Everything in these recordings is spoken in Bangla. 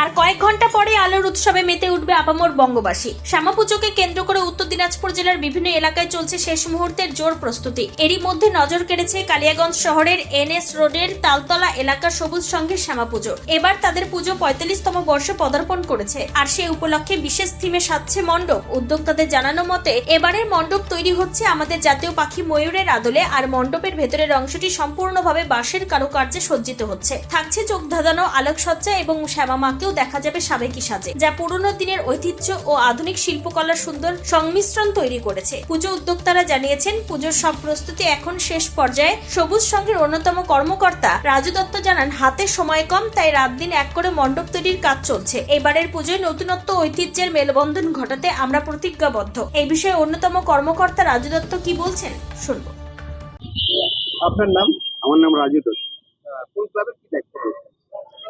আর কয়েক ঘণ্টা পরে আলোর উৎসবে মেতে উঠবে আপামর বঙ্গবাসী। শ্যামা পুজোকে কেন্দ্র করে উত্তর দিনাজপুর জেলার বিভিন্ন এলাকায় চলছে শেষ মুহূর্তের জোর প্রস্তুতি। এরই মধ্যে নজর কেড়েছে কালিয়াগঞ্জ শহরের এনএস রোডের তালতলা এলাকার সবুজ সংঘের শ্যামা পুজো এবার তাদের পুজো পঁয়তাল্লিশতম বর্ষে পদার্পণ করেছে। আর সেই উপলক্ষে বিশেষ থিমে সাজছে মণ্ডপ। উদ্যোক্তাদের জানানো মতে, এবারের মণ্ডপ তৈরি হচ্ছে আমাদের জাতীয় পাখি ময়ূরের আদলে আর মণ্ডপের ভেতরের অংশটি সম্পূর্ণভাবে বাঁশের কারুকার্যে সজ্জিত হচ্ছে। থাকছে চোখ ধাঁধানো আলোকসজ্জা এবং শ্যামা মাকেও দেখা যাবে সাবেকি সাজে যা পুরনো দিনের ঐতিহ্য ও আধুনিক শিল্পকলার সুন্দর সংমিশ্রণ তৈরি করেছে। পুজো উদ্যোক্তারা জানিয়েছেন পুজোর সব প্রস্তুতি এখন শেষ পর্যায়ে। সবুজ সংঘের অন্যতম কর্মকর্তা রাজু দত্ত জানান হাতে সময় কম তাই রাত দিন এক করে মণ্ডপ তৈরির কাজ চলছে। এবারের পুজোয় নতুনত্ব ঐতিহ্যের মেলবন্ধন ঘটাতে আমরা প্রতিজ্ঞাবদ্ধ। এই বিষয়ে অন্যতম কর্মকর্তা রাজু দত্ত কি বলছেন শুনব। আপনার নাম? আমার নাম রাজু দত্ত। কোন ক্লাবের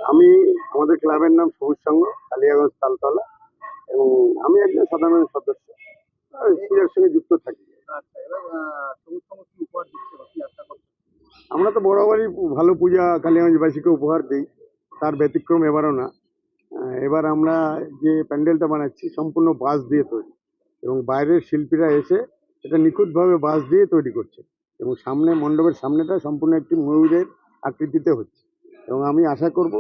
আমি আমাদের ক্লাবের নাম সবুজ সংঘ কালিয়াগঞ্জ তালতলা এবং আমি একজন সাধারণ সদস্য। পূজার সঙ্গে যুক্ত থাকি। আচ্ছা আমরা তো বরাবরই ভালো পূজা কালিয়াগঞ্জবাসীকে উপহার দিই তার ব্যতিক্রম এবারও না। এবার আমরা যে প্যান্ডেলটা বানাচ্ছি সম্পূর্ণ বাঁশ দিয়ে তৈরি। এবং বাইরের শিল্পীরা এসে এটা নিখুঁতভাবে বাঁশ দিয়ে তৈরি করছে। এবং সামনে মণ্ডপের সামনেটা সম্পূর্ণ একটি ময়ূরের আকৃতিতে হচ্ছে। এবং আমি আশা করব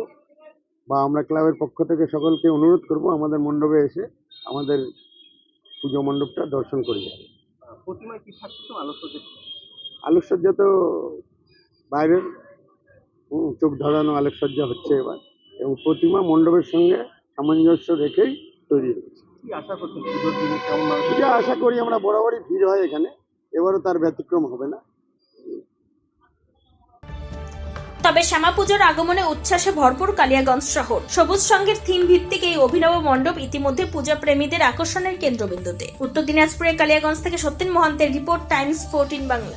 বা আমরা ক্লাবের পক্ষ থেকে সকলকে অনুরোধ করব আমাদের মণ্ডপে এসে আমাদের পুজো মণ্ডপটা দর্শন করে যাবে। প্রতিমায় কি থাকছে তো আলোচনা আলোকসজ্জা তো বাইরের চোখ ধরানো আলোকসজ্জা হচ্ছে এবার। এবং প্রতিমা মণ্ডপের সঙ্গে সামঞ্জস্য রেখেই তৈরি হয়েছে। আশা করি আমরা বরাবরই ভিড় হয় এখানে। এবারও তার ব্যতিক্রম হবে না। তবে শ্যামা পুজোর আগমনে উচ্ছ্বাসে ভরপুর কালিয়াগঞ্জ শহর। সবুজ সঙ্গের থিম ভিত্তিক এই অভিনব মণ্ডপ ইতিমধ্যে পূজা প্রেমীদের আকর্ষণের কেন্দ্রবিন্দুতে। উত্তর দিনাজপুরের কালিয়াগঞ্জ থেকে সত্যেন মহান্তের রিপোর্ট, টাইমস ফোরটিন বাংলা।